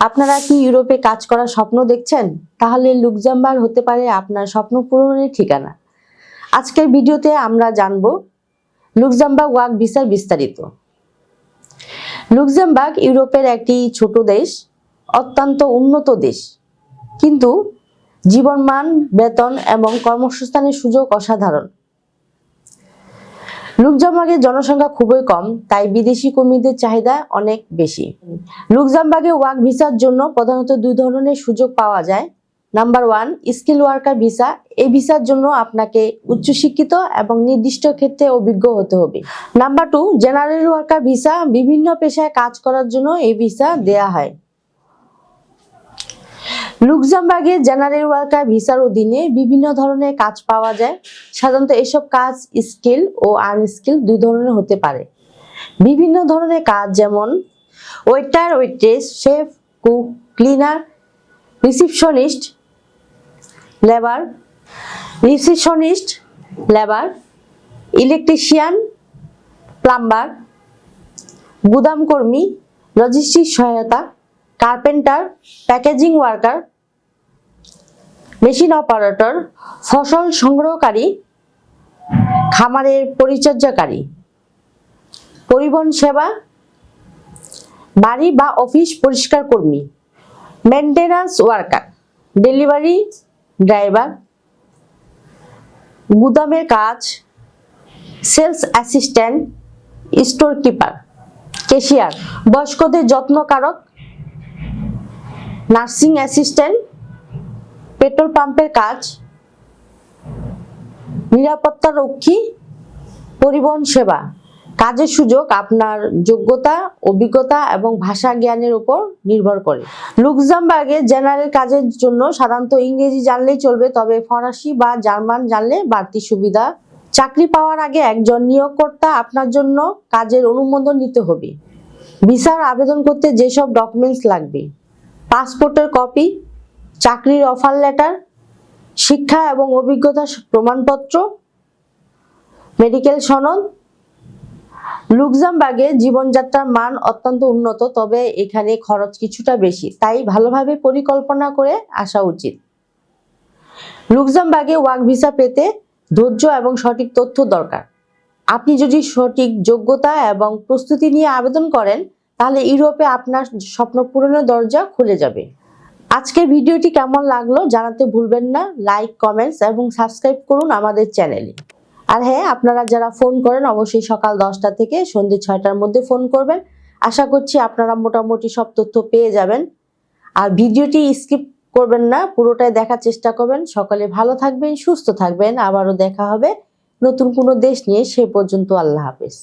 আপনারা কি ইউরোপে কাজ করার স্বপ্ন দেখছেন? তাহলে লুকজাম্বার হতে পারে আপনার স্বপ্ন পূরণের ঠিকানা। আজকের ভিডিওতে আমরা জানব লুকজামবার্গ ওয়ার্ক ভিসার বিস্তারিত। লুকজামবার্গ ইউরোপের একটি ছোট দেশ, অত্যন্ত উন্নত দেশ। কিন্তু জীবনমান, বেতন এবং কর্মসংস্থানের সুযোগ অসাধারণ। লুকজামবার্গের জনসংখ্যা খুবই কম, তাই বিদেশি কর্মীদের চাহিদা অনেক বেশি। লুকজামবাগে ওয়ার্ক ভিসার জন্য প্রধানত দুই ধরনের সুযোগ পাওয়া যায়। Number one, skill worker visa. এই ভিসার জন্য আপনাকে উচ্চশিক্ষিত এবং নির্দিষ্ট ক্ষেত্রে অভিজ্ঞ হতে হবে। Number two, general worker visa. বিভিন্ন পেশায় কাজ করার জন্য এই ভিসা দেয়া হয়। লুক্সেমবার্গে জেনারেল ওয়ার্কার ভিসার অধীনে বিভিন্ন ধরনের কাজ পাওয়া যায়। সাধারণত এসব কাজ স্কিল ও আনস্কিল দুই ধরনের হতে পারে। বিভিন্ন ধরনের কাজ যেমন waiter, waitress, chef, cook, cleaner, receptionist, labour receptionist, labour, electrician, plumber, গুদামকর্মী logistic সহায়তা, carpenter, packaging worker machine operator ফসল সংগ্রহকারী, খামারের পরিচর্যাকারী, পরিবহন সেবা, বাড়ি বা অফিস পরিষ্কার কর্মী মেনটেন্যান্স ওয়ার্কার ডেলিভারি ড্রাইভার গুদামের কাজ sales assistant store keeper cashier বয়স্কদের যত্নকারক নার্সিং অ্যাসিস্ট্যান্ট পেট্রোল পাম্পের কাজ, নিরাপত্তা রক্ষী, পরিবহন সেবা। কাজের সুযোগ আপনার যোগ্যতা, অভিজ্ঞতা এবং ভাষা জ্ঞানের উপর নির্ভর করে। লুক্সেমবার্গে জেনারেল কাজের জন্য সাধারণত ইংরেজি জানলেই চলবে, তবে ফরাসি বা জার্মান জানলে বাড়তি সুবিধা। চাকরি পাওয়ার আগে একজন নিয়োগকর্তা আপনার জন্য কাজের অনুমোদন নিতে হবে। ভিসার আবেদন করতে যেসব ডকুমেন্টস লাগবে, পাসপোর্টের কপি চাকরির অফার লেটার শিক্ষা এবং অভিজ্ঞতা প্রমাণপত্র মেডিকেল সনদ, লুক্সেমবার্গে জীবনযাত্রার মান অত্যন্ত উন্নত, তবে এখানে খরচ কিছুটা বেশি। তাই ভালোভাবে পরিকল্পনা করে আসা উচিত। লুক্সেমবার্গে ওয়ার্ক ভিসা পেতে ধৈর্য এবং সঠিক তথ্য দরকার। আপনি যদি সঠিক যোগ্যতা এবং প্রস্তুতি নিয়ে আবেদন করেন, তাহলে ইউরোপে আপনার স্বপ্ন পূরণের দরজা খুলে যাবে। আজকের ভিডিওটি কেমন লাগল জানাতে ভুলবেন না। লাইক কমেন্টস এবং সাবস্ক্রাইব করুন আমাদের চ্যানেলে আর হ্যাঁ আপনারা যারা ফোন করেন, অবশ্যই সকাল দশটা থেকে সন্ধ্যে ছয়টার মধ্যে ফোন করবেন। আশা করছি আপনারা মোটামুটি সব তথ্য পেয়ে যাবেন। আর ভিডিওটি স্কিপ করবেন না, পুরোটাই দেখার চেষ্টা করবেন। সকালে ভালো থাকবেন, সুস্থ থাকবেন। আবারও দেখা হবে নতুন কোনো দেশ নিয়ে, সে পর্যন্ত আল্লাহ হাফেজ।